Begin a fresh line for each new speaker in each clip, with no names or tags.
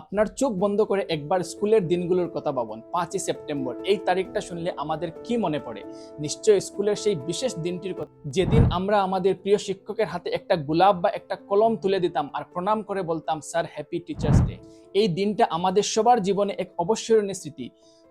আপনার চোখ বন্ধ করে একবার স্কুলের দিনগুলোর কথা ভাবুন, পাঁচই সেপ্টেম্বর। এই তারিখটা শুনলে আমাদের কি মনে পড়ে? নিশ্চয় স্কুলের সেই বিশেষ দিনটির কথা। যেদিন আমরা আমাদের প্রিয় শিক্ষকের হাতে একটা গোলাপ বা একটা কলম তুলে দিতাম আর প্রণাম করে বলতাম, স্যার, হ্যাপি টিচার্স ডে। এই দিনটা আমাদের সবার জীবনে এক অবসরণীয় স্মৃতি।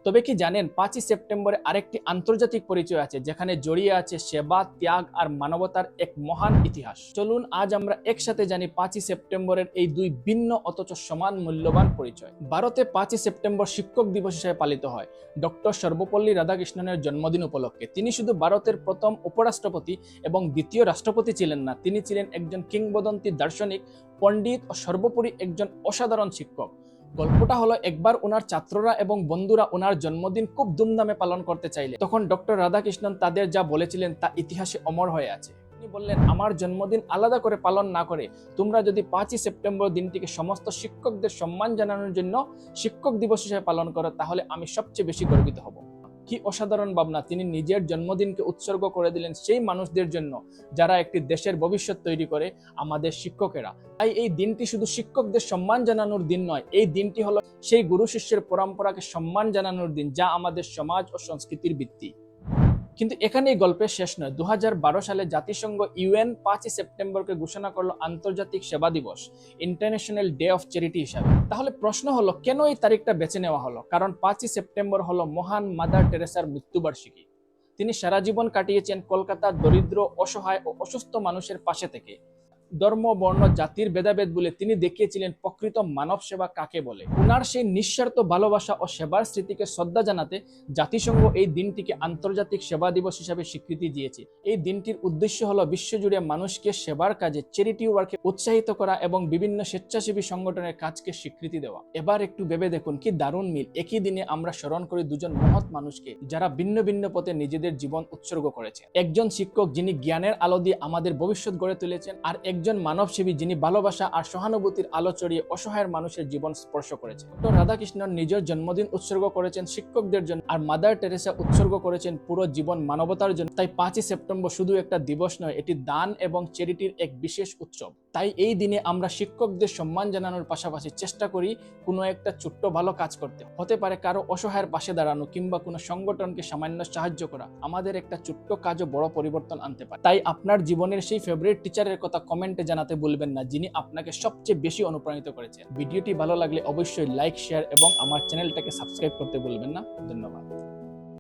তবে কি জানেন, পাঁচই সেপ্টেম্বরে আরেকটি আন্তর্জাতিক পরিচয় আছে, যেখানে জড়িয়ে আছে সেবা, ত্যাগ আর মানবতার এক মহান ইতিহাস। চলুন আজ আমরা একসাথে জানি পাঁচই সেপ্টেম্বরের এই দুই ভিন্ন অথচ সমান মূল্যবান পরিচয়। ভারতে পাঁচই সেপ্টেম্বর শিক্ষক দিবস হিসেবে পালিত হয়। ডক্টর সর্বপল্লী রাধাকৃষ্ণনের জন্মদিন উপলক্ষে। তিনি শুধু ভারতের প্রথম উপরাষ্ট্রপতি এবং দ্বিতীয় রাষ্ট্রপতি ছিলেন না, তিনি ছিলেন একজন কিংবদন্তি দার্শনিক, পণ্ডিত ও সর্বোপরি একজন অসাধারণ শিক্ষক। গল্পটা হলো একবার ওনার ছাত্ররা এবং বন্ধুরা ওনার জন্মদিন খুব ধুমধামে পালন করতে চাইলে। তখন ডক্টর রাধাকৃষ্ণন তাদের যা বলেছিলেন তা ইতিহাসে অমর হয়ে আছে। তিনি বললেন, আমার জন্মদিন আলাদা করে পালন না করে তোমরা যদি পাঁচই সেপ্টেম্বর দিনটিকে সমস্ত শিক্ষকদের সম্মান জানানোর জন্য শিক্ষক দিবস হিসেবে পালন করো, তাহলে আমি সবচেয়ে বেশি গর্বিত হব। কি অসাধারণ ভাবনা, তিনি নিজের জন্মদিনকে উৎসর্গ করে দিলেন সেই মানুষদের জন্য যারা একটি দেশের ভবিষ্যৎ তৈরি করে আমাদের শিক্ষকেরা। তাই এই দিনটি শুধু শিক্ষকদের সম্মান জানানোর দিন নয়, এই দিনটি হলো সেই গুরু শিষ্যের পরম্পরাকে সম্মান জানানোর দিন যা আমাদের সমাজ ও সংস্কৃতির ভিত্তি। কিন্তু এখানে এই গল্পের শেষ নয়। দু সালে জাতিসংঘ ইউএন পাঁচই সেপ্টেম্বরকে ঘোষণা করল আন্তর্জাতিক সেবা দিবস, ইন্টারন্যাশনাল ডে অফ চ্যারিটি হিসাবে। তাহলে প্রশ্ন হলো, কেন এই তারিখটা বেছে নেওয়া হলো? কারণ পাঁচই সেপ্টেম্বর হলো মহান মাদার টেরেসার মৃত্যুবার্ষিকী। তিনি সারা জীবন কাটিয়েছেন কলকাতার দরিদ্র, অসহায় ও অসুস্থ মানুষের পাশে থেকে। ধর্ম, বর্ণ, জাতির ভেদাভেদ বলে তিনি দেখিয়েছিলেন প্রকৃত মানব সেবা কাকে বলে। উনার সেই নিঃস্বার্থ ভালোবাসা ও সেবার স্মৃতিকে শ্রদ্ধা জানাতে জাতিসংঘ এই দিনটিকে আন্তর্জাতিক সেবা দিবস হিসাবে স্বীকৃতি দিয়েছে। এই দিনটির উদ্দেশ্য হলো বিশ্বজুড়ে মানুষকে সেবার কাজে চ্যারিটি ওয়ার্কে উৎসাহিত করা এবং বিভিন্ন স্বেচ্ছাসেবী সংগঠনের কাজকে স্বীকৃতি দেওয়া। এবার একটু ভেবে দেখুন কি দারুণ মিল। একই দিনে আমরা স্মরণ করি দুজন মহৎ মানুষকে যারা ভিন্ন ভিন্ন পথে নিজেদের জীবন উৎসর্গ করেছে। একজন শিক্ষক যিনি জ্ঞানের আলো দিয়ে আমাদের ভবিষ্যৎ গড়ে তুলেছেন আর একজন মানবসেবী যিনি ভালোবাসা আর সহানুভূতির আলো চড়িয়ে অসহায়ের মানুষের জীবন স্পর্শ করেছেন। ডক্টর রাধাকৃষ্ণন নিজের জন্মদিন উৎসর্গ করেছেন শিক্ষকদের জন্য আর মাদার টেরেসা উৎসর্গ করেছেন পুরো জীবন মানবতার জন্য। তাই পাঁচই সেপ্টেম্বর শুধু একটা দিবস নয়, এটি দান এবং চ্যারিটির এক বিশেষ উৎসব। তাই এই দিনে আমরা শিক্ষকদের সম্মান জানানোর পাশাপাশি চেষ্টা করি কোনো একটা ছোট্ট ভালো কাজ করতে। হতে পারে কারও অসহায়ের পাশে দাঁড়ানো কিংবা কোনো সংগঠনকে সামান্য সাহায্য করা। আমাদের একটা ছোট্ট কাজও বড় পরিবর্তন আনতে পারে। তাই আপনার জীবনের সেই ফেভারিট টিচারের কথা কমেন্টে জানাতে বলবেন না, যিনি আপনাকে সবচেয়ে বেশি অনুপ্রাণিত করেছেন। ভিডিওটি ভালো লাগলে অবশ্যই লাইক শেয়ার এবং আমার চ্যানেলটাকে সাবস্ক্রাইব করতে বলবেন না। ধন্যবাদ।